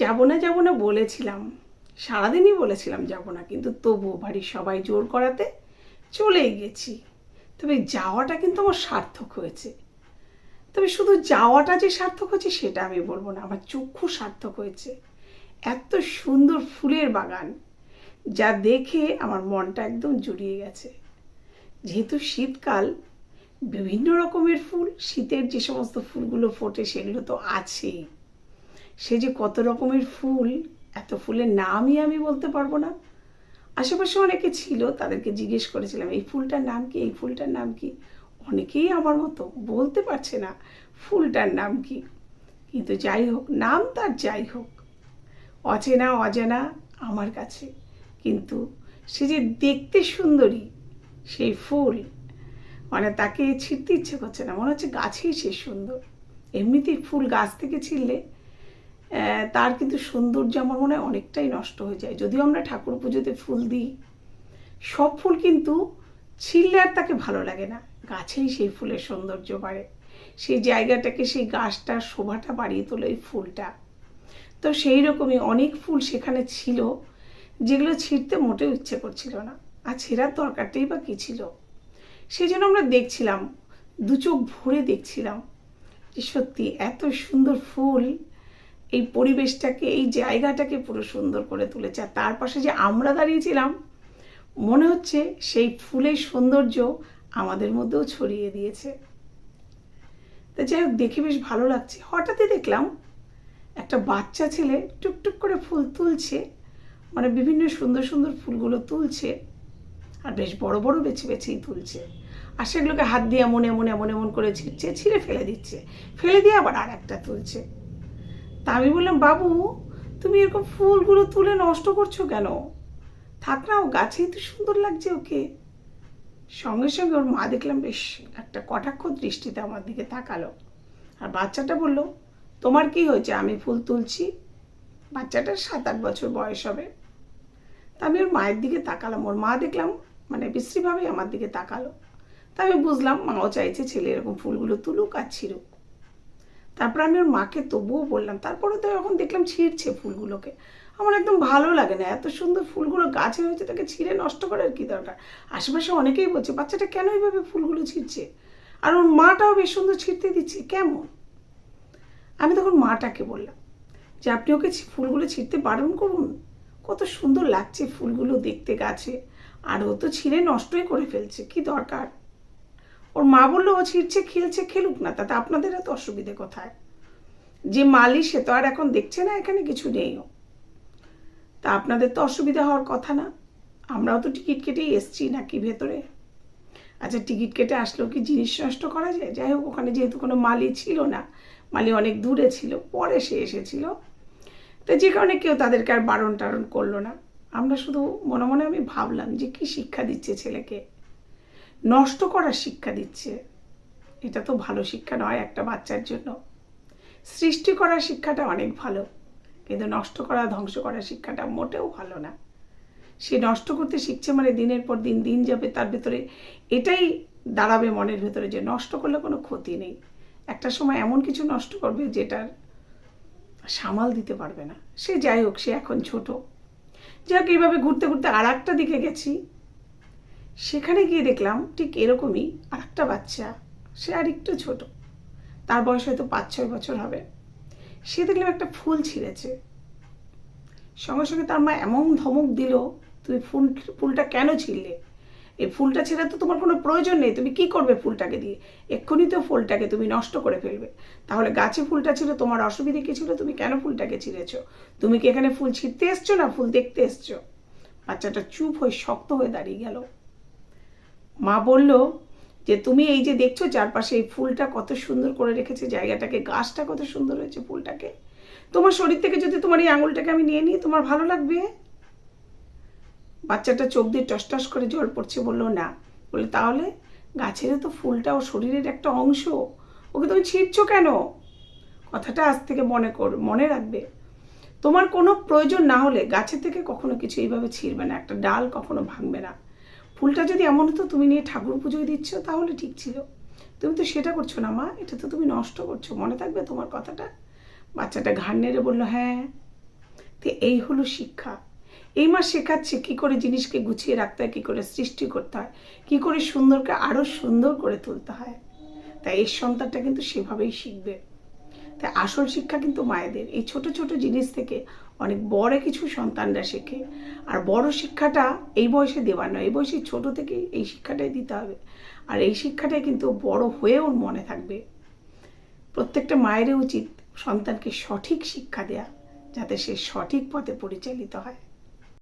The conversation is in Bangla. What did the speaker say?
যাব না যাব না বলেছিলাম। সারাদিনই বলেছিলাম যাব না, কিন্তু তবু বাড়ির সবাই জোর করাতে চলেই গেছি। তবে যাওয়াটা কিন্তু আমার সার্থক হয়েছে। তবে শুধু যাওয়াটা যে সার্থক হয়েছে সেটা আমি বলব না, আমার চক্ষু সার্থক হয়েছে। এত সুন্দর ফুলের বাগান, যা দেখে আমার মনটা একদম জুড়িয়ে গেছে। যেহেতু শীতকাল, বিভিন্ন রকমের ফুল, শীতের যে সমস্ত ফুলগুলো ফোটে সেগুলো তো আছেই। সে যে কত রকমের ফুল, এত ফুলের নামই আমি বলতে পারব না। আশেপাশে অনেকে ছিল, তাদেরকে জিজ্ঞেস করেছিলাম, এই ফুলটার নাম কি? এই ফুলটার নাম কি? অনেকেই আমার মতো বলতে পারছে না, ফুলটার নাম কি? কিন্তু যাই হোক, নাম তার যাই হোক। অচেনা, অজানা আমার কাছে। কিন্তু সে যে দেখতে সুন্দরী, সেই ফুল মানে তাকে ছিঁড়তে ইচ্ছে করছে না। মনে হচ্ছে গাছেই সে সুন্দর। এমনিতেই ফুল গাছ থেকে ছিঁড়লে তার কিন্তু সৌন্দর্য আমার মনে হয় অনেকটাই নষ্ট হয়ে যায়। যদিও আমরা ঠাকুর পুজোতে ফুল দিই, সব ফুল কিন্তু ছিঁড়লে আর তাকে ভালো লাগে না। গাছেই সেই ফুলের সৌন্দর্য বাড়ে। সেই জায়গাটাকে, সেই গাছটার শোভাটা বাড়িয়ে তোলে ওই ফুলটা। তো সেই রকমই অনেক ফুল সেখানে ছিল, যেগুলো ছিঁড়তে মোটেও ইচ্ছে করছিল না। আর ছেঁড়ার দরকারটাই বা কী ছিল? সেই জন্য আমরা দেখছিলাম দু চোখ ভরে দেখছিলাম যে সত্যি এত সুন্দর ফুল এই পরিবেশটাকে, এই জায়গাটাকে পুরো সুন্দর করে তুলেছে। আর তার পাশে যে আমরা দাঁড়িয়েছিলাম, মনে হচ্ছে সেই ফুলের সৌন্দর্য আমাদের মধ্যেও ছড়িয়ে দিয়েছে। তা যাই হোক, দেখে বেশ ভালো লাগছে। হঠাৎই দেখলাম একটা বাচ্চা ছেলে টুকটুক করে ফুল তুলছে মানে বিভিন্ন সুন্দর সুন্দর ফুলগুলো তুলছে, আর বেশ বড় বড় বেছে বেছেই তুলছে। আর সেগুলোকে হাত দিয়ে এমন এমন এমন এমন করে ছিঁড়ছে ছিঁড়ে ফেলে দিচ্ছে। ফেলে দিয়ে আবার আর একটা তুলছে। তা আমি বললাম, বাবু, তুমি এরকম ফুলগুলো তুলে নষ্ট করছ কেন? থাক না, ও গাছেই তো সুন্দর লাগছে ওকে। সঙ্গে সঙ্গে ওর মা দেখলাম বেশ একটা কটাক্ষ দৃষ্টিতে আমার দিকে তাকালো। আর বাচ্চাটা বলল, তোমার কি হয়েছে? আমি ফুল তুলছি। বাচ্চাটার সাত আট বছর বয়স হবে। তা আমি ওর মায়ের দিকে তাকালাম। ওর মা দেখলাম মানে বিশ্রীভাবেই আমার দিকে তাকালো। তা আমি বুঝলাম, মাও চাইছে ছেলে এরকম ফুলগুলো তুলুক আর ছিঁড়ুক। তারপর আমি ওর মাকে তবুও বললাম, তারপরে তো এখন দেখলাম ছিঁড়ছে ফুলগুলোকে। আমার একদম ভালো লাগে না, এত সুন্দর ফুলগুলো গাছে হয়েছে, তাকে ছিঁড়ে নষ্ট করার কি দরকার? আশেপাশে অনেকেই বলছে, বাচ্চাটা কেন এইভাবে ফুলগুলো ছিঁড়ছে? আর ওর মাটাও বেশ সুন্দর ছিঁড়তে দিচ্ছে, কেমন? আমি তখন মাটাকে বললাম, যে আপনি ওকে ফুলগুলো ছিঁড়তে বারণ করুন। কত সুন্দর লাগছে ফুলগুলো দেখতে গাছে। আর ও তো ছিঁড়ে নষ্টই করে ফেলছে, কি দরকার? ওর মা বলল, ও ছিঁড়ছে, খেলছে, খেলুক না, তাতে আপনাদের এত অসুবিধে কোথায়? যে মালি, সে তো আর এখন দেখছে না, এখানে কিছু নেই ও। তা আপনাদের তো অসুবিধা হওয়ার কথা না, আমরাও তো টিকিট কেটেই এসছি নাকি ভেতরে। আচ্ছা টিকিট কেটে আসলেও কি জিনিস নষ্ট করা যায়? যাই হোক, ওখানে যেহেতু কোনো মালি ছিল না, মালি অনেক দূরে ছিল, পরে সে এসেছিল। তো যে কারণে কেউ তাদেরকে আর বারণ টারণ করল না। আমরা শুধু মনে মনে আমি ভাবলাম যে কি শিক্ষা দিচ্ছে ছেলেকে? নষ্ট করার শিক্ষা দিচ্ছে। এটা তো ভালো শিক্ষা নয় একটা বাচ্চার জন্য। সৃষ্টি করার শিক্ষাটা অনেক ভালো, কিন্তু নষ্ট করা, ধ্বংস করার শিক্ষাটা মোটেও ভালো না। সে নষ্ট করতে শিখছে মানে দিনের পর দিন দিন যাবে তার ভেতরে। এটাই দাঁড়াবে মনের ভেতরে যে নষ্ট করলে কোনো ক্ষতি নেই। একটা সময় এমন কিছু নষ্ট করবে যেটার সামাল দিতে পারবে না। সে যাই হোক, সে এখন ছোট। যাই হোক, এইভাবে ঘুরতে ঘুরতে আর একটা দিকে গেছি। সেখানে গিয়ে দেখলাম ঠিক এরকমই আর একটা বাচ্চা। সে আর একটু ছোট। তার বয়স হয়তো পাঁচ, ছয় বছর হবে। সে দেখলাম একটা ফুল ছিঁড়েছে। সঙ্গে সঙ্গে তার মা এমন ধমক দিল, তুমি ফুল, ফুলটা কেন ছিঁড়লে? এই ফুলটা ছেড়ে তো তোমার কোনো প্রয়োজন নেই। তুমি কি করবে ফুলটাকে দিয়ে? এক্ষুনি তো ফুলটাকে তুমি নষ্ট করে ফেলবে। তাহলে গাছে ফুলটা ছিল, তোমার অসুবিধে কি ছিল? তুমি কেন ফুলটাকে ছিঁড়েছো? তুমি কি এখানে ফুল ছিঁড়তে এসছো না ফুল দেখতে এসছো? বাচ্চাটা চুপ হয়ে শক্ত হয়ে দাঁড়িয়ে গেল। মা বলল যে, তুমি এই যে দেখছ চারপাশে এই ফুলটা কত সুন্দর করে রেখেছে জায়গাটাকে, গাছটা কত সুন্দর হয়েছে ফুলটাকে। তোমার শরীর থেকে যদি তোমার এই আঙুলটাকে আমি নিয়ে নিই, তোমার ভালো লাগবে? বাচ্চাটা চোখ দিয়ে টস টস করে জল পড়ছে, বলল, না। বলে তাহলে গাছেরও তো ফুলটা ও শরীরের একটা অংশ। ওকে তুমি ছিঁড়ছো কেন? কথাটা আজ থেকে মনে কর, মনে রাখবে। তোমার কোনো প্রয়োজন না হলে গাছের থেকে কখনো কিছু এইভাবে ছিঁড়বে না। একটা ডাল কখনো ভাঙবে না। ফুলটা যদি এমন হতো, তুমি নিয়ে ঠাকুর পুজোয় দিচ্ছ, তাহলে ঠিক ছিল। তুমি তো সেটা করছ না মা, এটা তো তুমি নষ্ট করছ। মনে থাকবে তোমার কথাটা? বাচ্চাটা ঘাড় নেড়ে বলল হ্যাঁ। তো এই হলো শিক্ষা। এই মা শেখাচ্ছে কী করে জিনিসকে গুছিয়ে রাখতে হয়, কী করে সৃষ্টি করতে হয়, কী করে সুন্দরকে আরও সুন্দর করে তুলতে হয়। তাই এর সন্তানটা কিন্তু সেভাবেই শিখবে। তাই আসল শিক্ষা কিন্তু মায়েদের। এই ছোট ছোট জিনিস থেকে অনেক বড় কিছু সন্তানরা শেখে। আর বড় শিক্ষাটা এই বয়সে দেওয়ার নয়, এই বয়সে ছোট থেকে এই শিক্ষাটাই দিতে হবে। আর এই শিক্ষাটাই কিন্তু বড় হয়ে ওর মনে থাকবে। প্রত্যেকটা মায়েরই উচিত সন্তানকে সঠিক শিক্ষা দেয়া, যাতে সে সঠিক পথে পরিচালিত হয়।